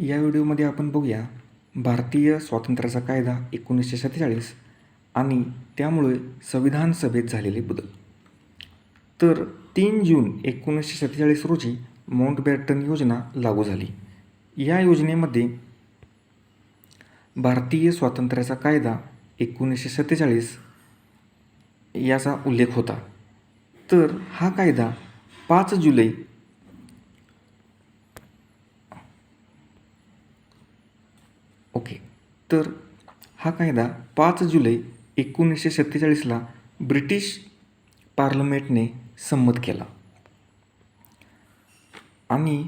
या व्हिडिओमध्ये आपण बघूया भारतीय स्वातंत्र्याचा कायदा एकोणीसशे सत्तेचाळीस आणि त्यामुळे संविधान सभेत झालेले बदल. तर तीन जून एकोणीसशे सत्तेचाळीस रोजी माउंटबॅटन योजना लागू झाली. या योजनेमध्ये भारतीय स्वातंत्र्याचा कायदा एकोणीसशे सत्तेचाळीस याचा उल्लेख होता. तर हा कायदा पाच जुलै तर हा कायदा पाच जुलै एकोणीसशे सत्तेचाळीसला ब्रिटिश पार्लमेंटने संमत केला. आणि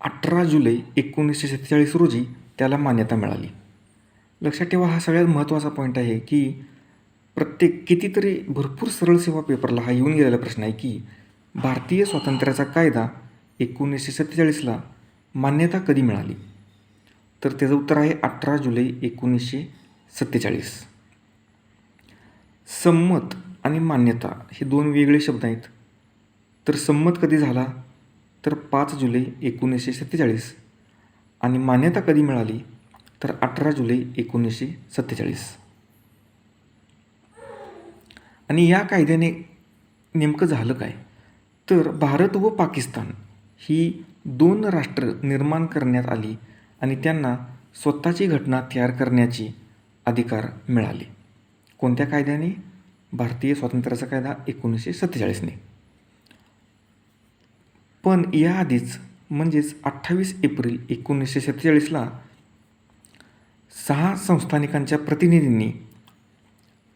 अठरा जुलै एकोणीसशे सत्तेचाळीस रोजी त्याला मान्यता मिळाली. लक्षात ठेवा हा सगळ्यात महत्त्वाचा पॉईंट आहे की प्रत्येक कितीतरी भरपूर सरळ सेवा पेपरला हा येऊन गेलेला प्रश्न आहे की भारतीय स्वातंत्र्याचा कायदा एकोणीसशे सत्तेचाळीसला मान्यता कधी मिळाली? तर त्याचं उत्तर आहे अठरा जुलै एकोणीसशे सत्तेचाळीस. संमत आणि मान्यता हे दोन वेगळे शब्द आहेत. तर संमत कधी झाला? तर पाच जुलै एकोणीसशे सत्तेचाळीस. आणि मान्यता कधी मिळाली? तर अठरा जुलै एकोणीसशे सत्तेचाळीस. आणि या कायद्याने नेमकं झालं काय? तर भारत व पाकिस्तान ही दोन राष्ट्र निर्माण करण्यात आली आणि त्यांना स्वतःची घटना तयार करण्याची अधिकार मिळाले. कोणत्या कायद्याने? भारतीय स्वातंत्र्याचा कायदा एकोणीसशे सत्तेचाळीसने. पण याआधीच म्हणजेच अठ्ठावीस एप्रिल एकोणीसशे सत्तेचाळीसला सहा संस्थानिकांच्या प्रतिनिधींनी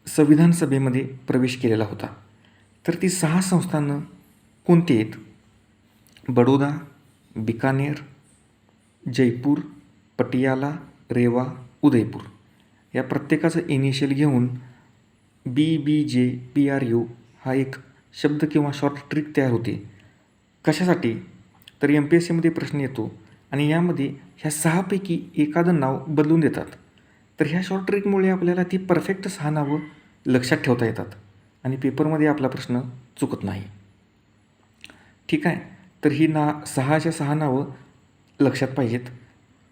संविधान सभेमध्ये प्रवेश केलेला होता. तर ती सहा संस्थानं कोणती आहेत? बडोदा बिकानेर जयपूर पटियाला रेवा उदयपूर या प्रत्येकाचं इनिशियल घेऊन बी B J P R you हा एक शब्द किंवा शॉर्ट ट्रिक तयार होते. कशासाठी? तर एम पी एस सीमध्ये प्रश्न येतो आणि यामध्ये ह्या सहापैकी एखादं नाव बदलून देतात. तर ह्या शॉर्ट ट्रिकमुळे आपल्याला ती परफेक्ट सहा नावं लक्षात ठेवता येतात आणि पेपरमध्ये आपला प्रश्न चुकत नाही. ठीक आहे? तर ही ना सहाच्या सहा नावं लक्षात पाहिजेत.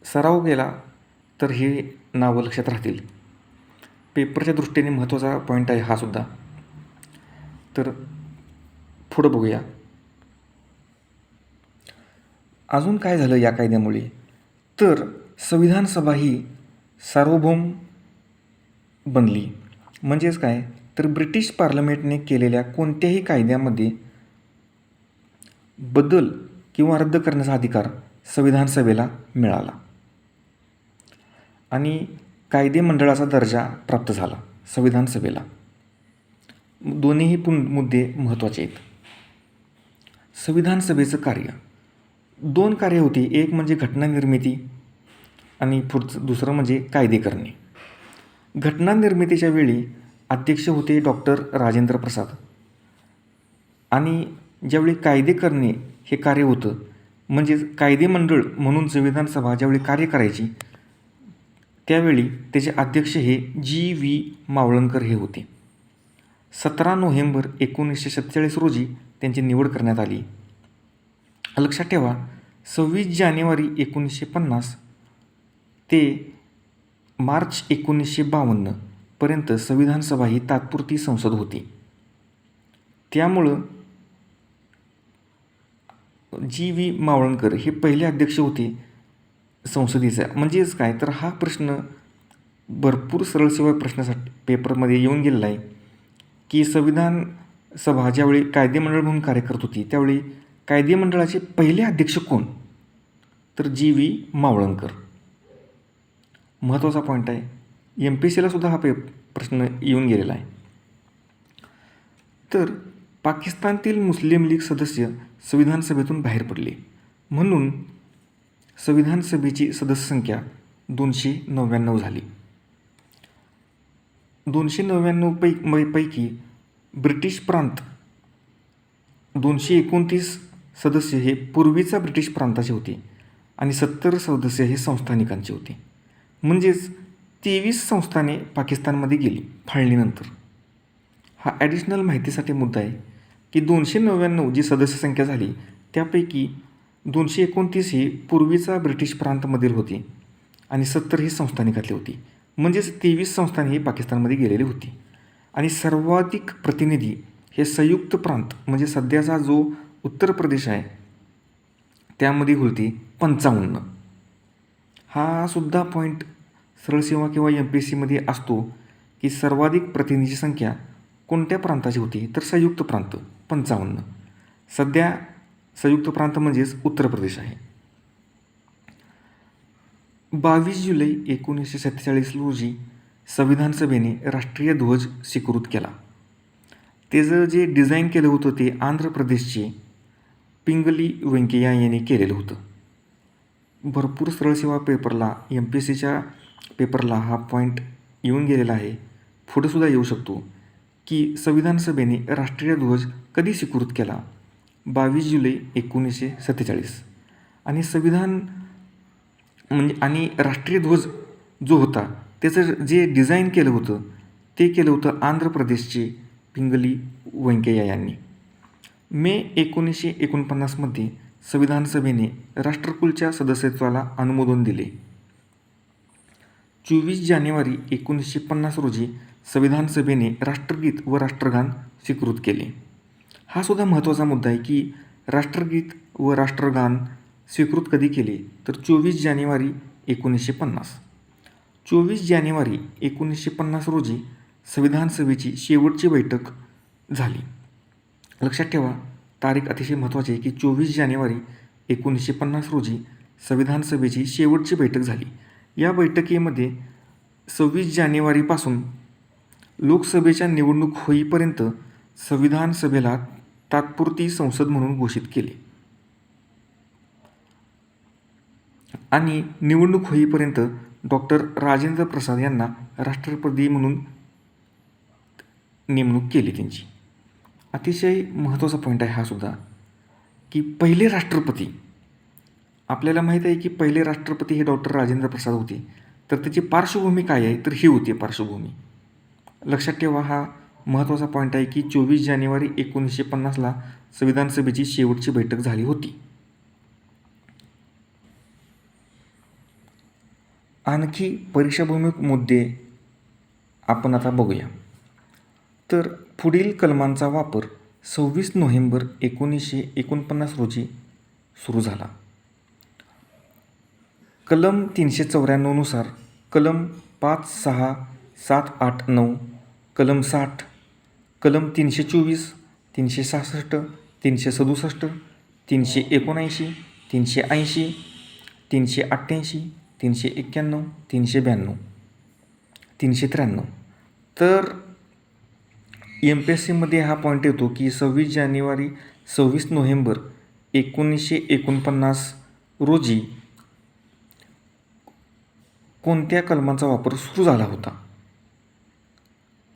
सराव केला तर हे नावं लक्षात राहतील. पेपरच्या दृष्टीने महत्त्वाचा पॉईंट आहे हा सुद्धा. तर पुढं बघूया. अजून काय झालं या कायद्यामुळे? तर संविधान सभा ही सार्वभौम बनली. म्हणजेच काय? तर ब्रिटिश पार्लमेंटने केलेल्या कोणत्याही कायद्यामध्ये बदल किंवा रद्द करण्याचा अधिकार संविधान सभेला मिळाला. आणि कायदे मंडळाचा दर्जा प्राप्त झाला संविधान सभेला दोन्हीही पुन मुद्दे महत्त्वाचे आहेत. संविधान सभेचं कार्य. दोन कार्य होती एक म्हणजे घटना निर्मिती आणि पुढचं दुसरं म्हणजे कायदे करणे. घटना निर्मितीच्या वेळी अध्यक्ष होते डॉक्टर राजेंद्र प्रसाद. आणि ज्यावेळी कायदे करणे हे कार्य होतं म्हणजेच कायदे मंडळ म्हणून संविधान सभा ज्यावेळी कार्य करायची त्यावेळी त्याचे अध्यक्ष हे जी व्ही. मावळणकर हे होते. सतरा नोव्हेंबर एकोणीसशे सत्तेचाळीस रोजी त्यांची निवड करण्यात आली. लक्षात ठेवा सव्वीस जानेवारी एकोणीसशे पन्नास ते मार्च एकोणीसशे बावन्नपर्यंत संविधान सभा ही तात्पुरती संसद होती. त्यामुळं जी व्ही. मावळणकर हे पहिले अध्यक्ष होते. संसदेचा. म्हणजेच काय? तर हा प्रश्न भरपूर सरळ सेवा प्रश्नासाठी पेपरमध्ये येऊन गेलेला आहे की संविधान सभा ज्यावेळी कायदेमंडळ म्हणून कार्य करत होती त्यावेळी कायदेमंडळाचे पहिले अध्यक्ष कोण? तर जी व्ही मावळणकर महत्त्वाचा पॉईंट आहे. एम पी सीला सुद्धा हा पे प्रश्न येऊन गेलेला आहे. तर पाकिस्तानतील मुस्लिम लीग सदस्य संविधान सभेतून बाहेर पडले. म्हणून संविधान सभेची सदस्य संख्या दोनशे नव्याण्णव झाली. दोनशे नव्याण्णव पै पैकी ब्रिटिश प्रांत दोनशे एकोणतीस सदस्य हे पूर्वीचा ब्रिटिश प्रांताचे होते आणि सत्तर सदस्य हे संस्थानिकांचे होते. म्हणजेच तेवीस संस्थाने पाकिस्तानमध्ये गेली फाळणीनंतर. हा ॲडिशनल माहितीसाठी मुद्दा आहे की दोनशे नव्याण्णव जी सदस्य संख्या झाली त्यापैकी दोनशे एकोणतीस ही पूर्वीचा ब्रिटिश प्रांतमधील होती आणि सत्तर ही संस्थानिकातली होती. म्हणजेच तेवीस संस्थाने ही पाकिस्तानमध्ये गेलेली होती. आणि सर्वाधिक प्रतिनिधी हे संयुक्त प्रांत म्हणजे सध्याचा जो उत्तर प्रदेश आहे त्यामध्ये होती पंचावन्न. हा सुद्धा पॉईंट सरळ सेवा किंवा एम पी एस सीमध्ये असतो की सर्वाधिक प्रतिनिधीची संख्या कोणत्या प्रांताची होती? तर संयुक्त प्रांत पंचावन्न. सध्या संयुक्त प्रांत म्हणजेच उत्तर प्रदेश आहे. बावीस जुलै एकोणीसशे सत्तेचाळीस रोजी संविधान सभेने राष्ट्रीय ध्वज स्वीकृत केला. त्याचं जे डिझाईन केलं होतं ते आंध्र प्रदेशचे पिंगली व्यंकय्या यांनी केलेलं होतं. भरपूर सरळ सेवा पेपरला एम पी एस सीच्या पेपरला हा पॉईंट येऊन गेलेला आहे. पुढेसुद्धा येऊ शकतो की संविधान सभेने राष्ट्रीय ध्वज कधी स्वीकृत केला? बावीस जुलै एकोणीसशे सत्तेचाळीस. आणि संविधान म्हणजे आणि राष्ट्रीय ध्वज जो होता त्याचं जे डिझाईन केलं होतं ते केलं होतं आंध्र प्रदेशचे पिंगली व्यंकय्या यांनी. मे एकोणीसशे एकोणपन्नासमध्ये संविधान सभेने राष्ट्रकुलच्या सदस्यत्वाला अनुमोदन दिले. चोवीस जानेवारी एकोणीसशे पन्नास रोजी संविधान सभेने राष्ट्रगीत व राष्ट्रगान स्वीकृत केले. हा सुद्धा महत्त्वाचा मुद्दा आहे की राष्ट्रगीत व राष्ट्रगान स्वीकृत कधी केले तर चोवीस जानेवारी एकोणीसशे पन्नास. चोवीस जानेवारी एकोणीसशे पन्नास रोजी संविधान सभेची शेवटची बैठक झाली. लक्षात ठेवा तारीख अतिशय महत्त्वाची आहे की चोवीस जानेवारी एकोणीसशे पन्नास रोजी संविधान सभेची शेवटची बैठक झाली. या बैठकीमध्ये सव्वीस जानेवारीपासून लोकसभेच्या निवडणूक होईपर्यंत संविधान सभेला तात्पुरती संसद म्हणून घोषित केले. आणि निवडणूक होईपर्यंत डॉक्टर राजेंद्र प्रसाद यांना राष्ट्रपती म्हणून नेमणूक केली त्यांची. अतिशय महत्त्वाचा पॉईंट आहे हा सुद्धा की पहिले राष्ट्रपती आपल्याला माहीत आहे की पहिले राष्ट्रपती हे डॉक्टर राजेंद्र प्रसाद होते. तर त्याची पार्श्वभूमी काय आहे? तर ही होती पार्श्वभूमी. लक्षात ठेवा हा महत्त्वाचा पॉईंट आहे की चोवीस जानेवारी एकोणीसशे पन्नासला संविधान सभेची शेवटची बैठक झाली होती. आणखी परीक्षाभूमिक मुद्दे आपण आता बघूया. तर पुढील कलमांचा वापर सव्वीस नोव्हेंबर एकोणीसशे एकोणपन्नास रोजी सुरू झाला. कलम तीनशे चौऱ्याण्णवनुसार कलम पाच सहा सात आठ नऊ कलम साठ कलम तीनशे चोवीस तीनशे सहासष्ट तीनशे सदुसष्ट तीनशे एकोणऐंशी तीनशे ऐंशी तीनशे अठ्ठ्याऐंशी तीनशे एक्क्याण्णव तीनशे ब्याण्णव तीनशे त्र्याण्णव. तर एम पी एस सीमध्ये हा पॉईंट येतो की सव्वीस जानेवारी सव्वीस नोव्हेंबर एकोणीसशे एकोणपन्नास रोजी कोणत्या कलमांचा वापर सुरू झाला होता?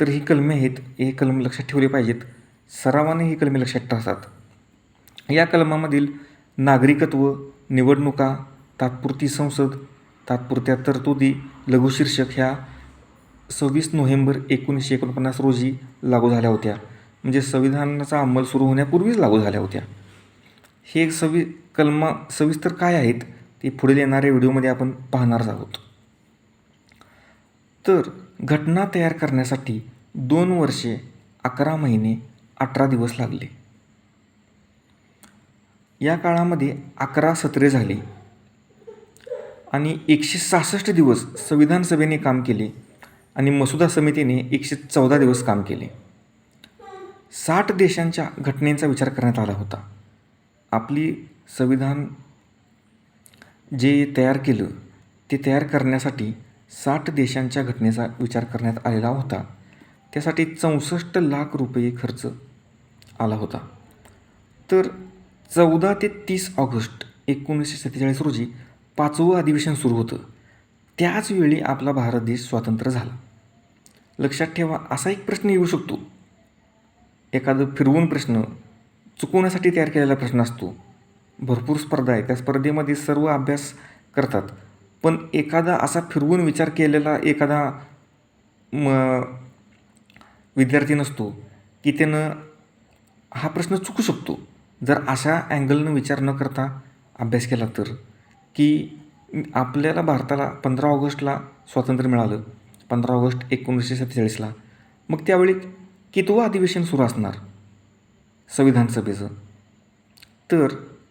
तर ही कलमे आहेत हे कलम लक्षात ठेवले पाहिजेत. सरावाने ही कलमे लक्षात ठेवतात. या कलमामधील नागरिकत्व निवडणुका तात्पुरती संसद तात्पुरत्या तरतुदी लघुशीर्षक ह्या सव्वीस नोव्हेंबर एकोणीसशे एकोणपन्नास रोजी लागू झाल्या होत्या. म्हणजे संविधानाचा अंमल सुरू होण्यापूर्वीच लागू झाल्या होत्या. हे सवि कलमा सविस्तर काय आहेत ते पुढील येणाऱ्या व्हिडिओमध्ये आपण पाहणारच आहोत. तर घटना तयार करण्यासाठी दोन वर्षे अकरा महिने अठरा दिवस लागले. या काळामध्ये अकरा सत्रे झाली आणि एकशे सहासष्ट दिवस संविधान सभेने काम केले आणि मसुदा समितीने एकशे चौदा दिवस काम केले. साठ देशांच्या घटनेचा विचार करण्यात आला होता. आपली संविधान जे तयार केलं ते तयार करण्यासाठी साठ देशांच्या घटनेचा विचार करण्यात आलेला होता. त्यासाठी चौसष्ट लाख रुपये खर्च आला होता. तर चौदा ते तीस ऑगस्ट एकोणीसशे सत्तेचाळीस रोजी पाचवं अधिवेशन सुरू होतं. त्याचवेळी आपला भारत देश स्वातंत्र्य झाला. लक्षात ठेवा असा एक प्रश्न येऊ शकतो. एखादं फिरवून प्रश्न चुकवण्यासाठी तयार केलेला प्रश्न असतो. भरपूर स्पर्धा आहे त्या स्पर्धेमध्ये सर्व अभ्यास करतात. पण एखादा असा फिरवून विचार केलेला एखादा म विद्यार्थी नसतो की त्यानं हा प्रश्न चुकू शकतो. जर अशा अँगलनं विचार न करता अभ्यास केला तर की आपल्याला भारताला पंधरा ऑगस्टला स्वातंत्र्य मिळालं पंधरा ऑगस्ट एकोणीसशे सत्तेचाळीसला मग त्यावेळी कितवं अधिवेशन सुरू असणार संविधान सभेचं? तर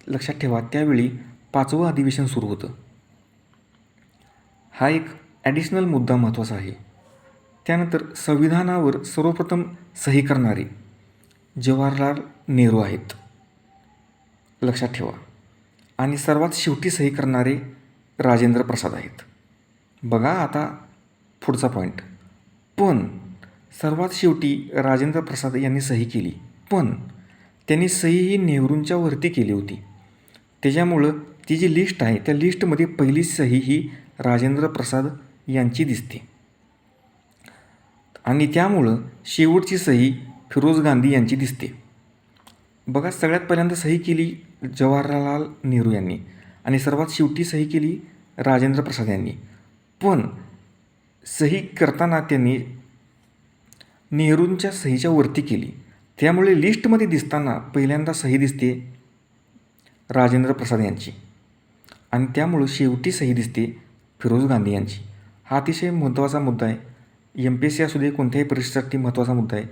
लक्षात ठेवा त्यावेळी पाचवं अधिवेशन सुरू होतं. हा एक ॲडिशनल मुद्दा महत्त्वाचा आहे. त्यानंतर संविधानावर सर्वप्रथम सही करणारे जवाहरलाल नेहरू आहेत. लक्षात ठेवा. आणि सर्वात शेवटी सही करणारे राजेंद्र प्रसाद आहेत. बघा आता पुढचा पॉईंट पण सर्वात शेवटी राजेंद्र प्रसाद यांनी सही केली. पण त्यांनी सही ही नेहरूंच्या वरती केली होती. त्याच्यामुळं ती जी लिस्ट आहे त्या लिस्टमध्ये पहिली सही ही राजेंद्र प्रसाद यांची दिसते. आणि त्यामुळं शेवटची सही फिरोज गांधी यांची दिसते. बघा सगळ्यात पहिल्यांदा सही केली जवाहरलाल नेहरू यांनी आणि सर्वात शेवटी सही केली राजेंद्र प्रसाद यांनी. पण सही करताना त्यांनी नेहरूंच्या सहीच्या वरती केली. त्यामुळे लिस्टमध्ये दिसताना पहिल्यांदा सही दिसते राजेंद्र प्रसाद यांची. आणि त्यामुळं शेवटी सही दिसते फिरोज गांधी यांची. हा अतिशय महत्त्वाचा मुद्दा आहे. एम पी एस सी असू दे कोणत्याही परीक्षेसाठी महत्त्वाचा मुद्दा आहे.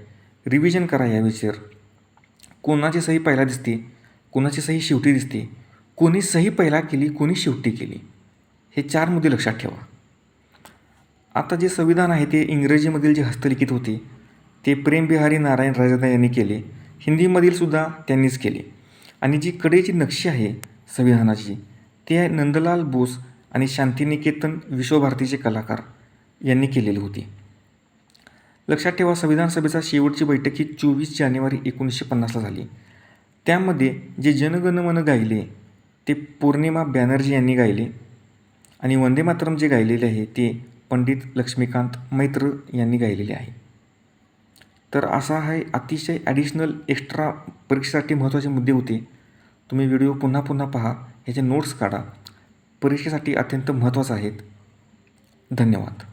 रिव्हिजन करा या विषयावर. कोणाची सही पहिला दिसते? कोणाची सही शेवटी दिसते? कोणी सही पहिला केली कोणी शेवटी केली? हे चार मुद्दे लक्षात ठेवा. आता जे संविधान आहे ते इंग्रजीमधील जे हस्तलिखित होते ते प्रेमबिहारी नारायण राजदा यांनी केले. हिंदीमधील सुद्धा त्यांनीच केले. आणि जी कडेची नक्षी आहे संविधानाची ते आहे नंदलाल बोस आणि शांतिनिकेतन विश्वभारतीचे कलाकार यांनी केलेली होती. लक्षात ठेवा संविधान सभेचा शेवटची बैठक ही चोवीस जानेवारी एकोणीसशे पन्नासला झाली. त्यामध्ये जे जनगणमन गायले ते पौर्णिमा बॅनर्जी यांनी गायले आणि वंदे मातरम जे गायलेले आहे ते पंडित लक्ष्मीकांत मैत्र यांनी गायलेले आहे. तर असा हा अतिशय ॲडिशनल एक्स्ट्रा परीक्षेसाठी महत्त्वाचे मुद्दे होते. तुम्ही व्हिडिओ पुन्हा पुन्हा पहा ह्याचे नोट्स काढा. परीक्षेसाठी अत्यंत महत्त्वाचं आहेत. धन्यवाद.